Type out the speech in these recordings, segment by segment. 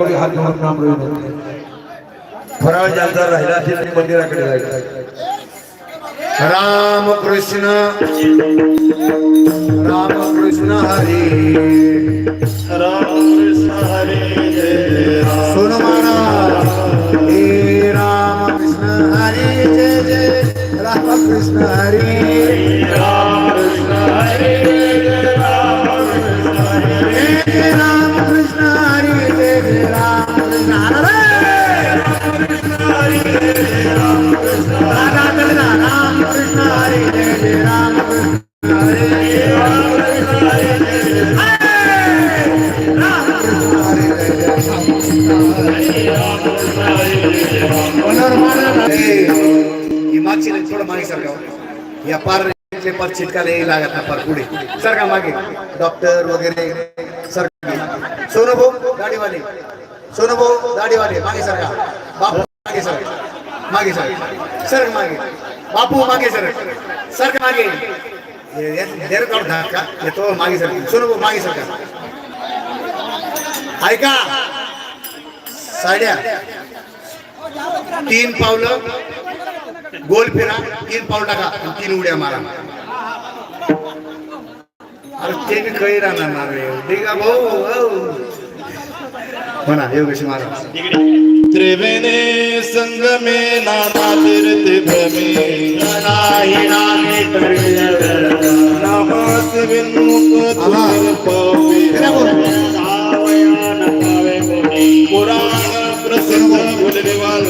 कोणी हात जोडून नाम रोविनंती फराळ ज्यांचा राहिला ते मंदिराकडे जायचं. राम कृष्ण. राम कृष्ण हरी. सोन महाराज. हे राम कृष्ण हरी जय जय. राम कृष्ण हरी. जय राम कृष्ण हरी मागची नाही, थोडं मागे. या पार पार लागत ना पार पुढे सरका मागे डॉक्टर वगैरे सरका सोनू दाढीवाले सोनू मागे सरका बापू मागे सर. मागे सर. सर मागे. बापू मागे सर. सर मागे. देर काढ का? येतो मागे सर. सोनू भाऊ मागे सर. ऐका. साड्या. तीन पावलं. गोल फिरा. तीन पाऊल टाका. तीन उड्या मारा. अरे ते बी काही राहणार रे ठीक आहे भाऊ? हो. म्हणा योगेश महाराज त्रिवेणे संगमे नाना तीर्थ भ्रमे नाही नामे नमस विन्मुख आला. फिरा बोल. पुराण प्रसिद्ध गुलनिवाल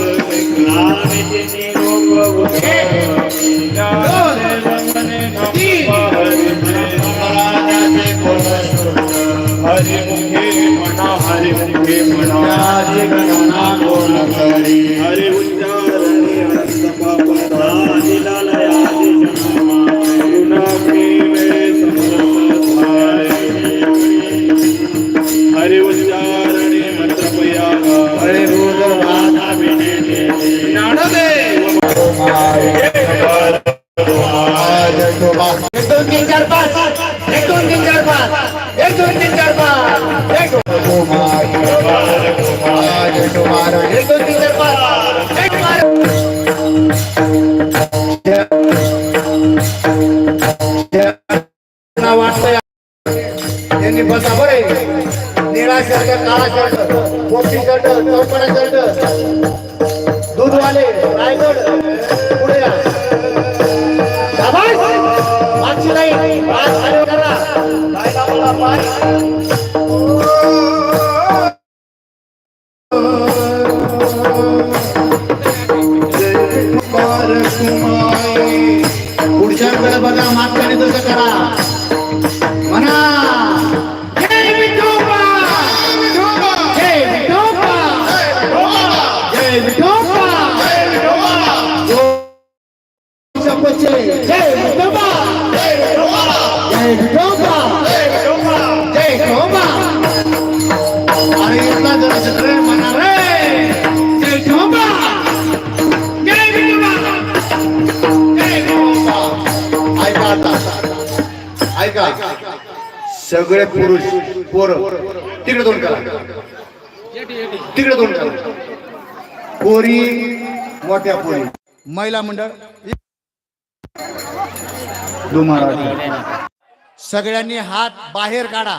पोपटी शर्ट दूधवाले रायगड. सगळे पुरुष पोर. तिकडे दोन करा. तिकडे दोन करा. पोरी मोठ्या पोरी. महिला मंडळ सगळ्यांनी हात बाहेर काढा.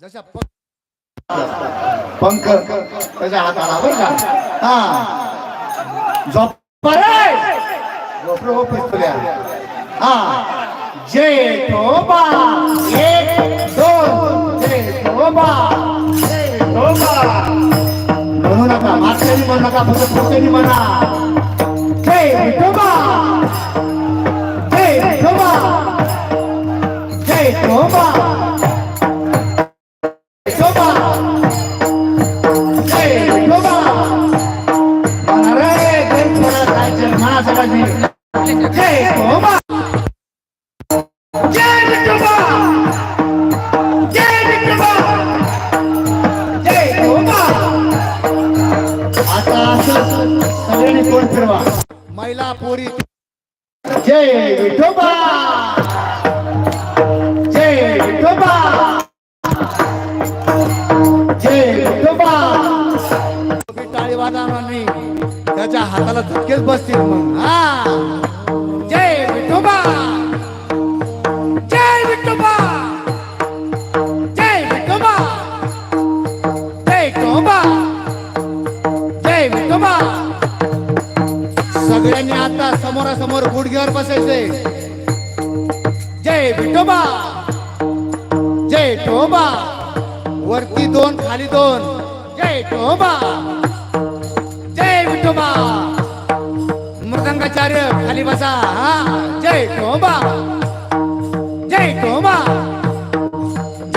जशा प- पंख त्याच्या हाताला बरं का? हा. झोप रे झोपलो हो पिस्तुल्या हा जय ठोबा एक दोन जय ठोबा जय ठोबा म्हणू नका मागच्यानी म्हणू नका फक्त पुढच्यानी म्हणा जय विठोबा जय विठोबा जय विठोबा सगळ्यांनी जय विठोबा वरती दोन खाली दोन. जय ठोबा जय विठोबा. मृदंगाचार्य खाली बसा. हा जय ठोबा जय ठोबा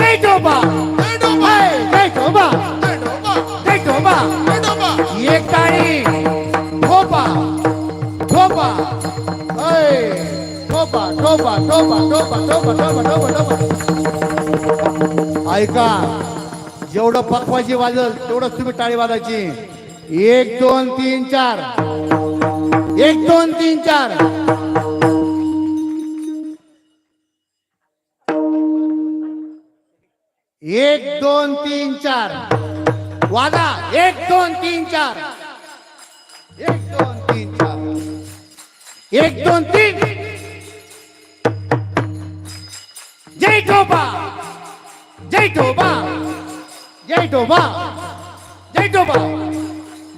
जय ठोबा जय ठोबा जय ठोबा एक टाळी. ठोपा. ठोपा. ठोपा ठोपा ठोपा ठोपा ठोपा ठोपा ठोपा ठोपा. ऐका. जेवढं पकवाची वाजल तेवढं तुम्ही टाळी वाजायची. एक दोन तीन चार. एक दोन तीन चार. एक दोन तीन चार. वादा एक दोन तीन चार. एक दोन तीन चार. एक दोन तीन. जय ठोबा जय ठोबा जय डोबा। जय डोबा।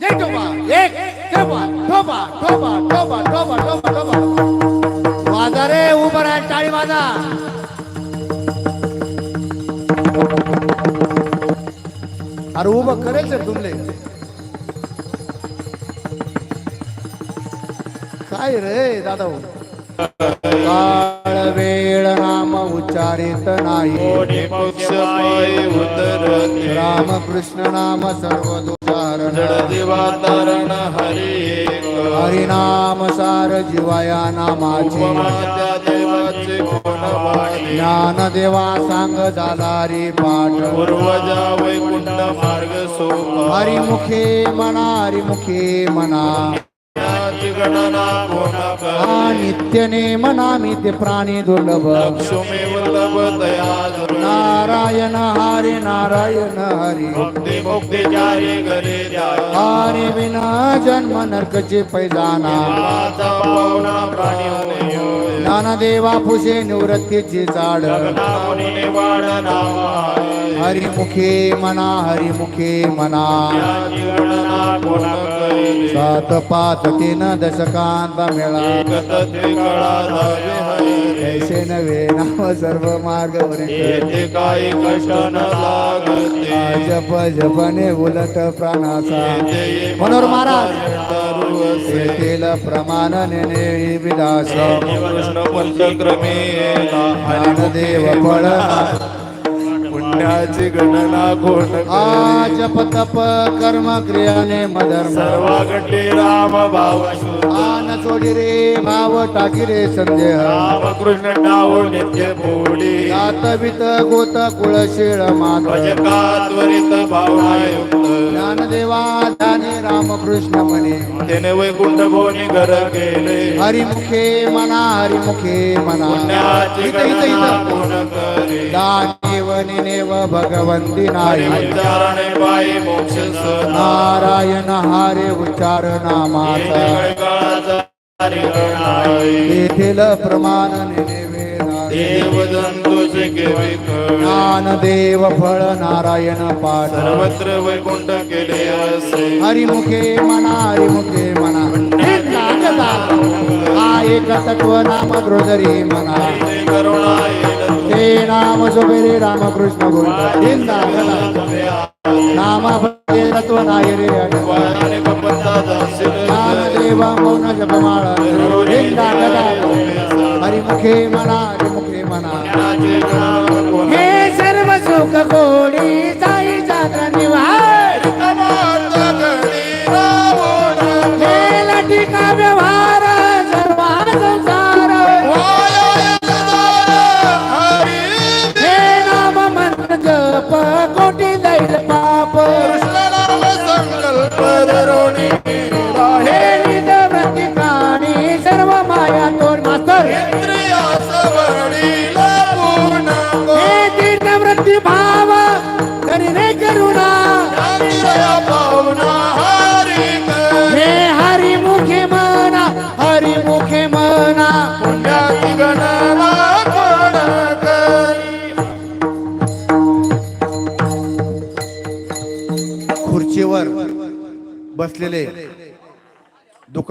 जय डोबा। एक डोबा डोबा डोबा डोबा डोबा डोबा डोबा। माझा रे उभं राहा टाळी माझा अरे उभं खरेच आहे तुमले. काय रे दादा काय? वेळ नाम उच्चारित नाही. राम कृष्ण नाम सर्व दुसारण दिवातारण हरी हरिनाम सार जीवाया नामाची. ज्ञानदेवा सांग जाणारी पाठ. पूर्वजा वैकुंठ मार्ग सो हरिमुखे मना हरिमुखे मना. गणना कोण करे. नित्य नेम नामी ते प्राणी दुर्लभ. लक्ष्मी वल्लभ दया. नारायण हरी नारायण हरी. मुक्ती मुक्ती जारी हरी विना जन्म नरकचे पैजाना प्राणी ज्ञानदेवा फुसे निवृत्तीची झाड वाढ नाव. हरि मुखे मना हरि मुखे मना। सात पाच तीन दशकांत मेळा। कैसे नवे नाम सर्व मार्ग जप जपने उलट प्राणाचा। मनोर महाराज तेल प्रमाणाने नेहमी पंचक्रमे देव फळ पुण्याची गणना कोण आ करेल? जप तप कर्म क्रियाने मधर्म सर्वागटी राम भाव आन सोडी रे भाव टाकी रे संदेह. रामकृष्ण टावू नित्य पोडी जात वित गोत कुळशीळ मात. भजका त्वरित भावनायुक्त. ज्ञानदेवा ध्याने रामकृष्ण म्हणे. त्याने वैकुंठ भोनी घर केले. हरिमुखे मना हरिमुखे मना. पुण्याची इथं गणना इथं. कोण करे? नेव भगवंती नाही नारायण हरे उच्चार नामाचा येथील प्रमाण ज्ञान देव फळ नारायण पाठ। सर्वत्र वैकुंठ केले असे। हरिमुखे मना हरिमुखे म्हणा एकता हा एकतत्व नाम द्रोदरी म्हणा ते नाम सोबेरे रामकृष्ण गोविंदा नामा तत्व नाही रे देवा मौन जपमाळ. हरिमुखे म्हणा हरिमुखे मना.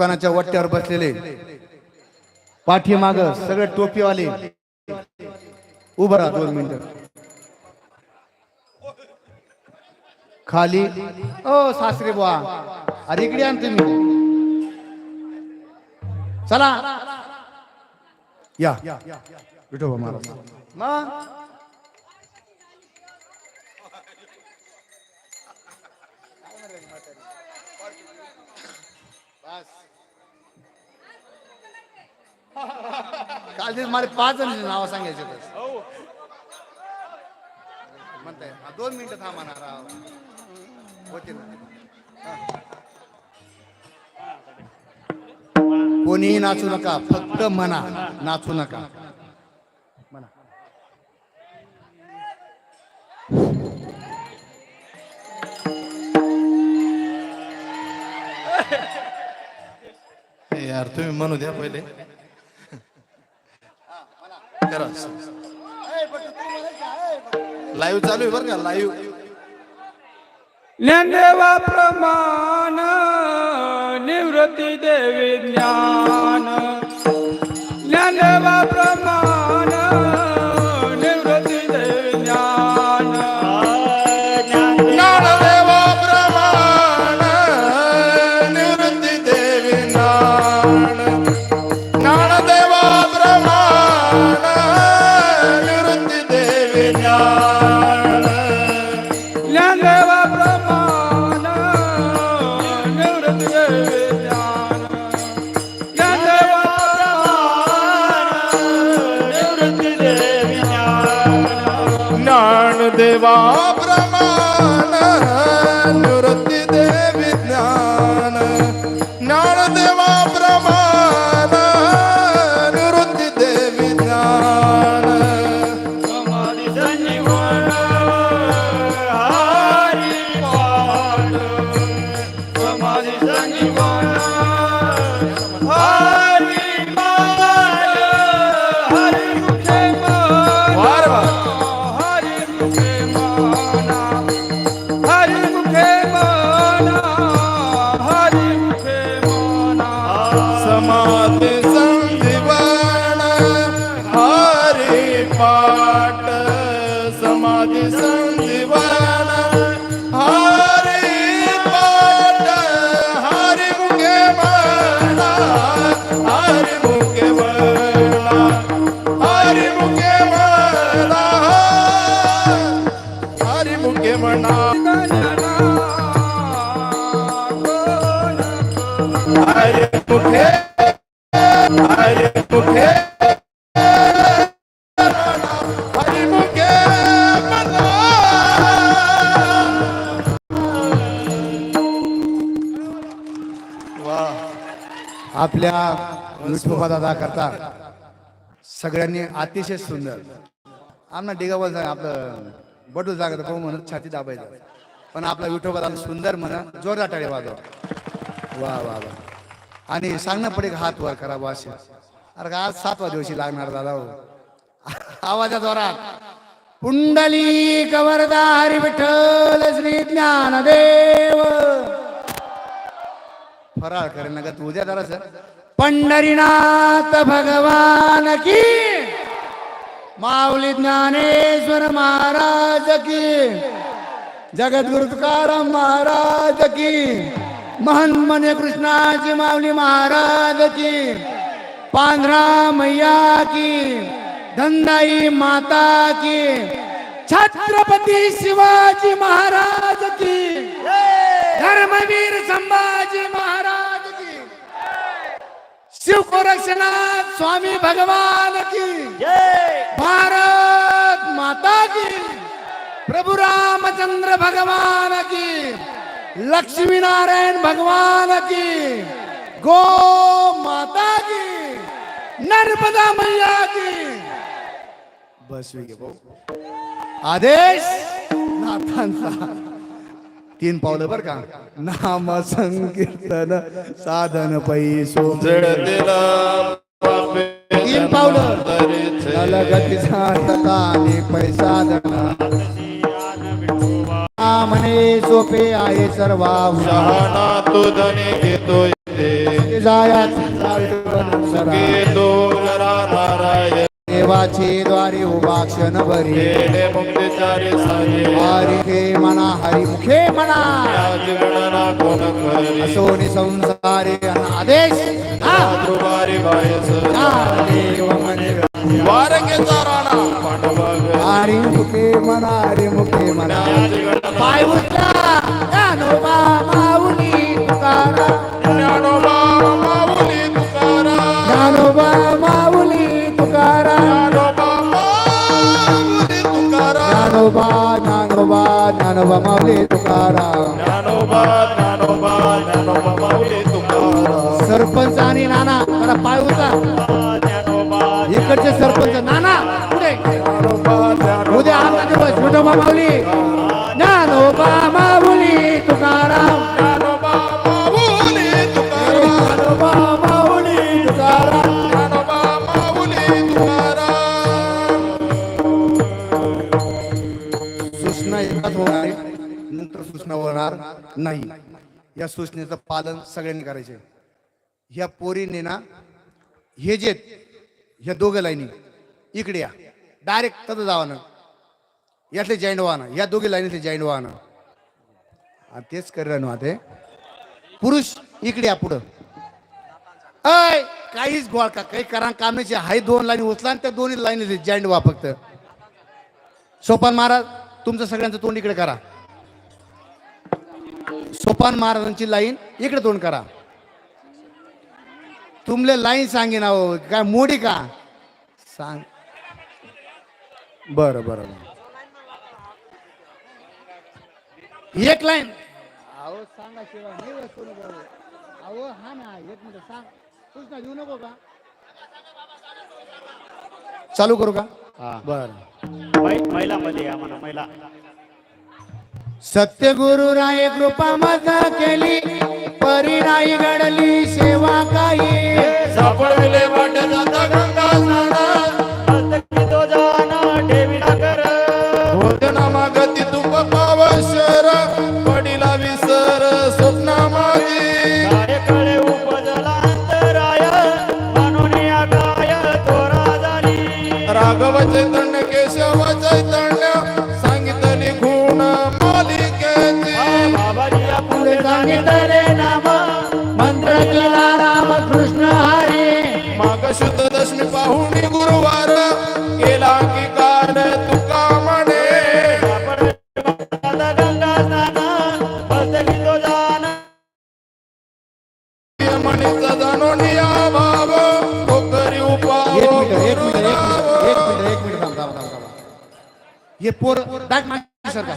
दुकानाच्या वट्ट्यावर बसलेले. पाठीमाग सगळे टोपीवाले. उभं राहा दोन मिनिट. खाली. ओ सासरे बुवा. अरे इकडे आण तुम्ही. चला. या. विठोबा महाराज मग? काल दिवस मला पाच जण नाव सांगायचे बस म्हणताय हा, दोन मिनिटं थांबा ना राव. होतील ना. कोणीही नाचू नका फक्त म्हणा नाचू नका. म्हणा. यार तुम्ही म्हणू द्या पहिले. करा. लाईव्ह चालू आहे बरं का लाईव्ह ज्ञानदेवा प्रमाण निवृत्ती देवी ज्ञान. ज्ञानदेवा समाधी संजीवन हरी पाठ समाधी संजीवन हरी पाठ मुखे मुखे मुखे मुखे करता. सगळ्यांनी अतिशय सुंदर. आमना डिगावल आपलं बटू जागत पाहू म्हणत छाती दाबायचं. पण आपला विठोबा सुंदर म्हणा जोरदार टाळे वाजव. वा वा वा. आणि सांगणं पडेल हात वर करा असे. अरे का आज सातवा दिवशी लागणार दादा हो. आवाजा जोरात. पुंडली कवरदा हरी विठ्ठल श्री ज्ञानदेव. फराळ करेन ना तू उद्या जरा सर. पंढरीनाथ भगवान की। माऊली ज्ञानेश्वर महाराज की। जगद्गुरु तुकाराम महाराज की। महन मने कृष्णाची माऊली महाराज की। पांढरा मैया की। धंदाई माता की। छत्रपती शिवाजी महाराज की। धर्मवीर संभाजी महाराज शिव गोरक्षनाथ स्वामी भगवान की। भारत माता की। प्रभु रामचंद्र भगवान की। लक्ष्मी नारायण भगवान की। गो माता की। नर्मदा मैया की। बस आदेश नाथांचा तीन पावलं बर का? नाम संकीर्तन साधन पैसो. तीन पावलं. पैसा म्हणे सोपे आहे शहाणा तो धने घेतो येते देवाचे द्वारे उभा क्षण भरी हरिमुखे म्हणा आज गणना कोण करी सोनी संसारे आदेश हा. ध्रुवारी बायस. हा, देव म्हणे पाय उचला. माऊली ज्ञानोबा माऊली तुकाराम ज्ञानोबा माऊली तुकाराम. ज्ञानोबा माऊली तुकाराम. ज्ञानोबा माऊली तुकाराम सूचना एकच होणार नंतर सूचना होणार नाही. या सूचनेचं पालन सगळ्यांनी करायचे ह्या पोरीने ना हे जे ह्या दोघं लाईनी इकडे या. डायरेक्ट तसं जावानं यातले जॉईंट व्हानं या दोघी लाईनीतले जॉईंट व्हानं. आणि तेच करा ना ते पुरुष इकडे या पुढं. अय काहीच गोळ का काही करा कामाचे हाय दोन लाईन उचला आणि त्या दोन्ही लाईनी जॉईंट व्हा फक्त. सोपान महाराज तुमचं सगळ्यांचं तोंड इकडे करा. सोपान महाराजांची लाईन इकडे तोंड करा. तुमले लाईन सांगे ना हो काय मोडी का? सांग. बरं बरं बरं. एक लाईन. अहो सांगा शिवाय नाही वस्तू नको अहो हा ना एक मिनिट सांग. सूचना देऊ नको का? चालू करू का? बरं. महिलामध्ये आम्हाला महिला सत्यगुरु राय कृपा मजा केली परी नाही घडली सेवा काही. सापडविले वाट जाता गंगा हे पोर दाट मागे सरका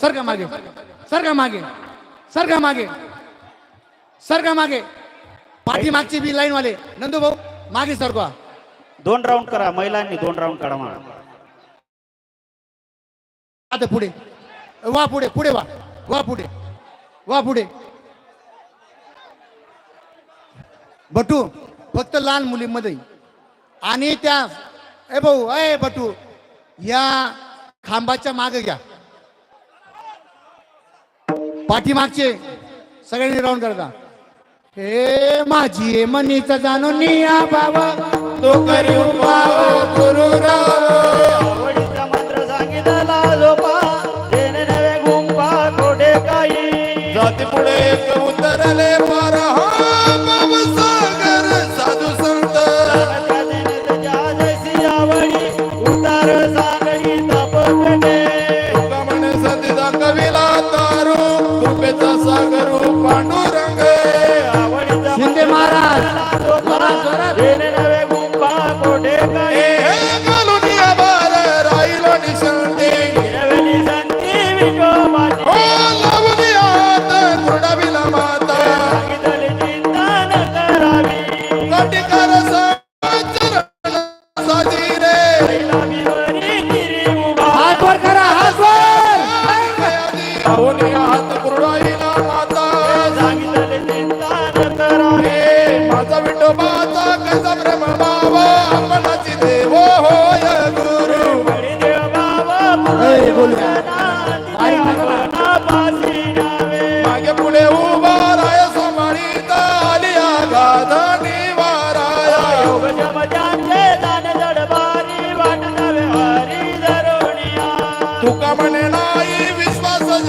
सरका मागे। सरका मागे। सरका मागे। सरका मागे। पाठीमागची बी लाईन वाले। नंदू भाऊ मागे सरका दोन राऊंड करा महिलांनी दोन राऊंड काढा मला आता पुढे. वा पुढे पुढे वा. वा पुढे. वा पुढे. बटू फक्त लहान मुलीमध्ये आणि त्या ए भाऊ अय बटू या खांबाच्या मागे घ्या. पाठीमागचे सगळ्यांनी राऊंड करता. हे माझी मनीचा जाणून या बाबा. तो करी उपाव गुरु राव आवडीचा मंत्र सांगितला झोपा देणे नवे गुंपा कोठे काही? जाती पुढे उतरले पार हा भवसागर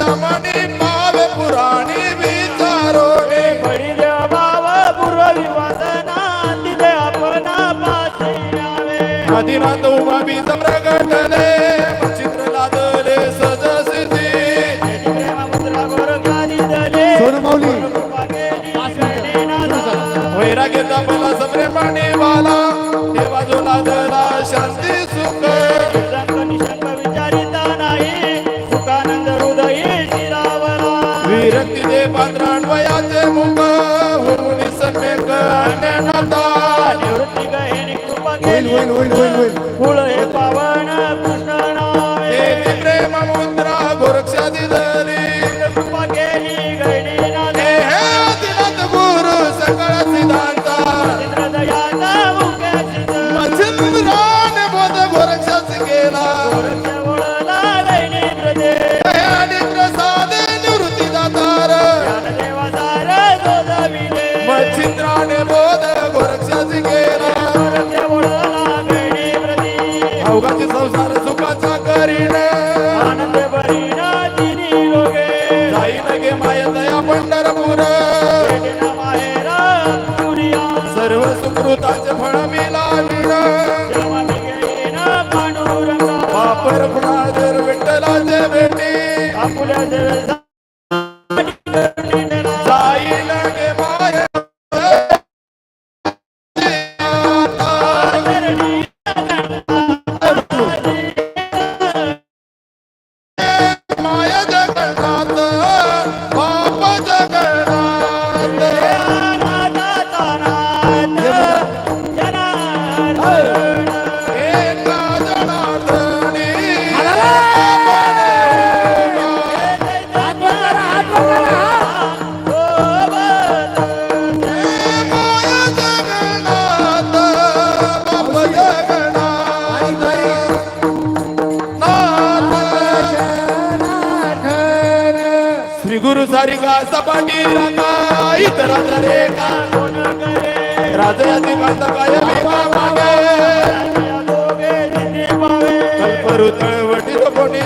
कर्मणी पाव पुराणी विचारोणे बळी द्या बाबा पुरवी वादना तिथे आपण पास यावे आदिनाथ उमा बीज प्रगटले. win, win, win, win, win.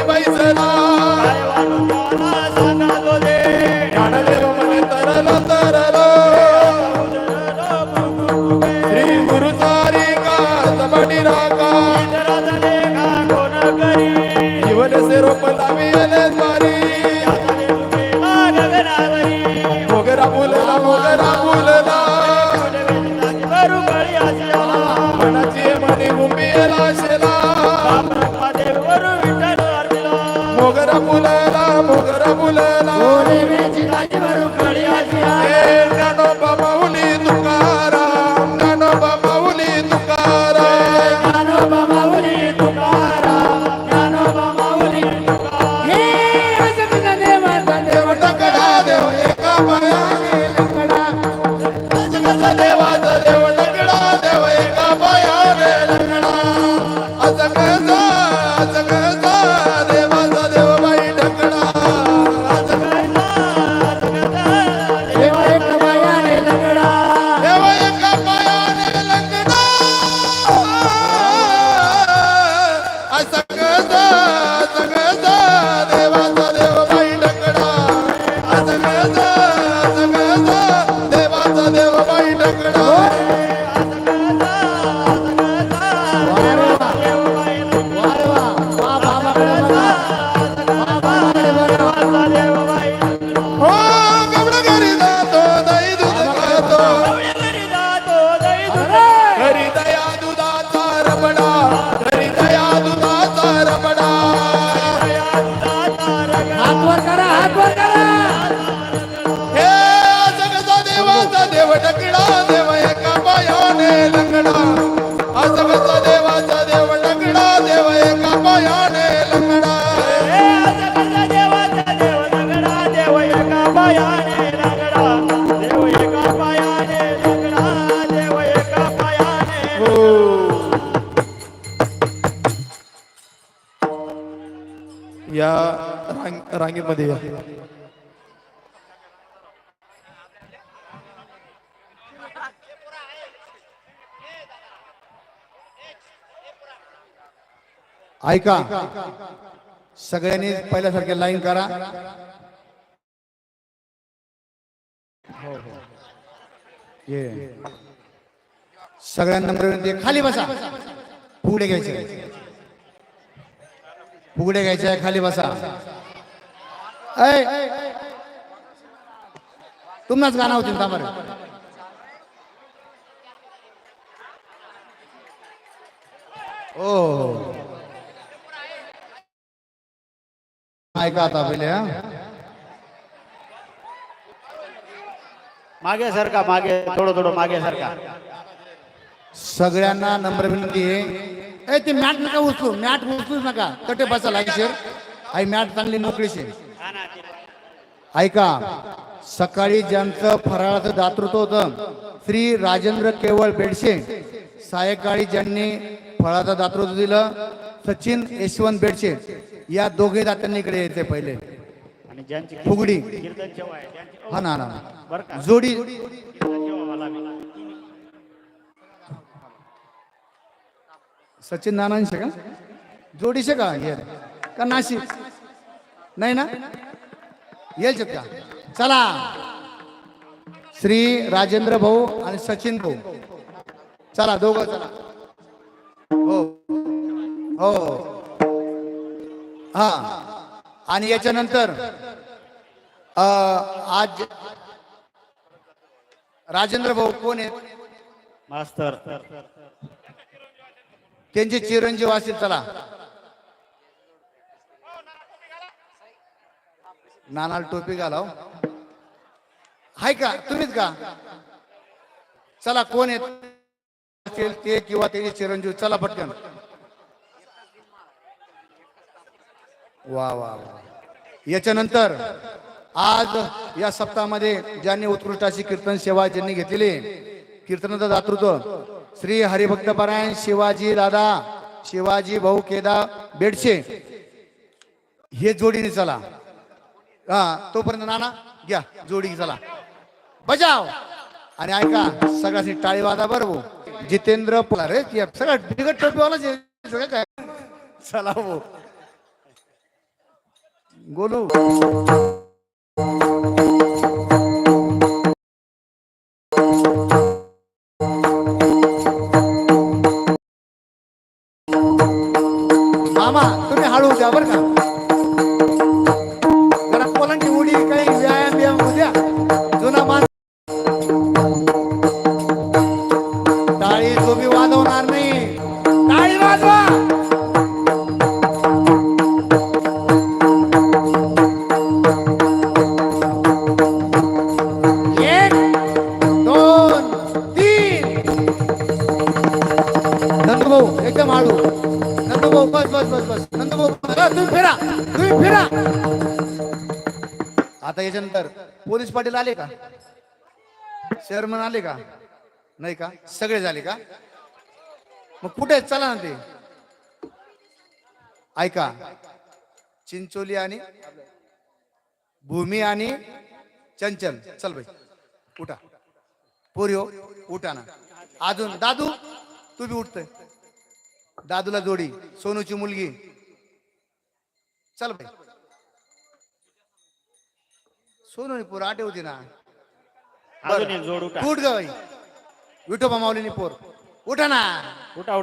ভাই வடக்கிடாத ऐका. सगळ्यांनी पहिल्यासारखे लाईन करा. हो हो. ये. सगळ्यांना नंबर खाली बसा. फुगडे घ्यायचे. फुगडे घ्यायचे खाली बसा. ऐ. तुम्हाच गाणं होते बरं? ओ ऐका आता पहिले हा. मागे सरका मागे थोडं थोडं मागे सरका सगळ्यांना नंबर विनंती आहे. ए ते मॅट नका उचलू मॅट उचलू नका. कटे बसा लाईशेर आई मॅट चांगली मोकळीशे ऐका सकाळी ज्यांचं फराळाचं दातृत्व होतं श्री राजेंद्र केवळ बेडशे. सायंकाळी ज्यांनी फळाचं दातृत्व दिलं सचिन यशवंत बेडशे. या दोघे दात्यांनी इकडे यायचे पहिले. आणि ज्यांची फुगडी. कीर्तन जेव्हा आहे त्यांची हा ना ना बरं का? जोडी. कीर्तन जेव्हा मला बी. सचिन नानांशे का? जोडीशे का? ये का नाशिक नाही ना? येईल का चला. श्री राजेंद्र भाऊ आणि सचिन भाऊ. चला दोघं. चला हो. हो. हा. आणि याच्यानंतर आज राजेंद्र भाऊ कोण आहेत? मास्तर. त्यांचे चिरंजीव असतील चला. नानाला टोपी घालाव. हाय का? तुम्हीच का? चला कोण येत ते किंवा त्याचे चिरंजीव चला पटकन. वा वा वा. याच्यानंतर आज या सप्ताहामध्ये ज्यांनी उत्कृष्टाची कीर्तन सेवा ज्यांनी घेतलेली कीर्तनाचं दातृत्व श्री हरिभक्त पारायण शिवाजी दादा शिवाजी भाऊ केदा बेडशे हे जोडीने चला. हा तोपर्यंत नाना घ्या जोडी चला. बजाव. आणि ऐका सगळ्यांनी टाळी वादा बरं जितेंद्र पोला रे सगळं बिगट टोपीवाला सगळं काय? चला भाऊ. गोलू पाटील आले का? चेअरमन आले का? नाही का? सगळे झाले का? मग कुठे चला ना ते. ऐका. चिंचोली आणि भूमी आणि चंचल. चल भाई उठा. पोरिओ हो. उठा ना. अजून. दादू तू बी उठतोय. दादूला जोडी. सोनूची मुलगी. चल भाई सोनूनी पोर आटे होती ना. अजून एक जोड उठा. उठ विठोबा माऊलीनी पोर. उठा ना. उठा.